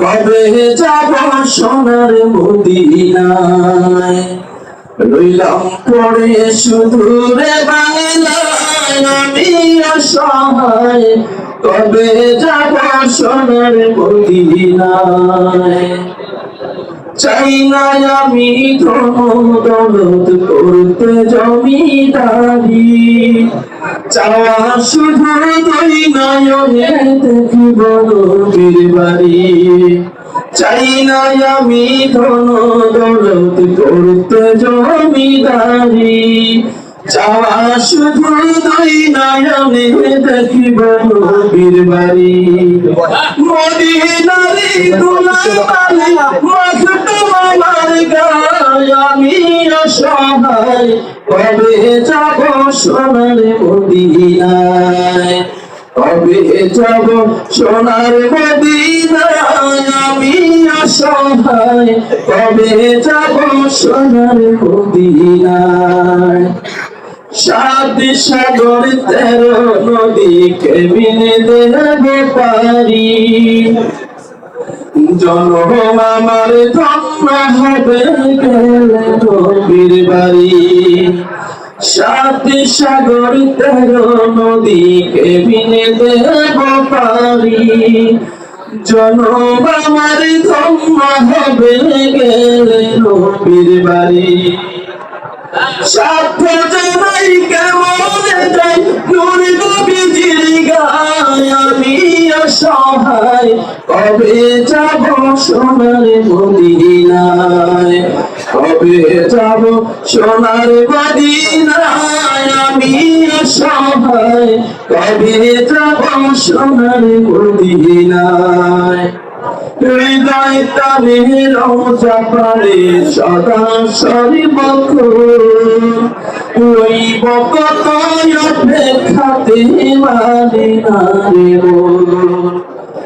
কবে সোনার মদিনায়? রইলাম পড়ে শুধু রে বাংলায়, আমি অসহায় কবে যাব সোনার মদিনায়? চাই না আমি দৌলত করতে জমিদারি চাওয়া শুধু দুই নয়নে দেখিব নবীর বাড়ি। চাই না আমি ধন দৌলত করতে জমিদারি। চাওয়া শুধু দুই নয়নে দেখিব নবীর বাড়ি। মদিনারি দুলাবালি মাখতো আমার গায় আমি অসহায়, কবে যাব সোনার মদিনায়? কবে যাব সোনার মদিনায় আমি অসহায়, কবে যাব সোনার মদিনায়? সাত সাগর, তেরো নদী কেমিনে দেব পারি। জনম আমার গেলে নবীর বাড়ি। সাত সাগর, তেরো নদী, কেবিনে দেব পারি। জনম আমার ধন্য হবে গেলে নবীর বাড়ি। সাথে অসহায় কবে যাব সোনার মদিনায়? কবে যাব সোনার মদিনায়? আমি অসহায় কবে যাব সোনার মদিনায়? হৃদয় তালে রোজা পারে সদা সর্বক ওই বকত অপেক্ষাতে মানে। নারে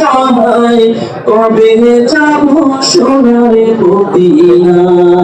অসহায় কবে যাব সোনার মদিনায়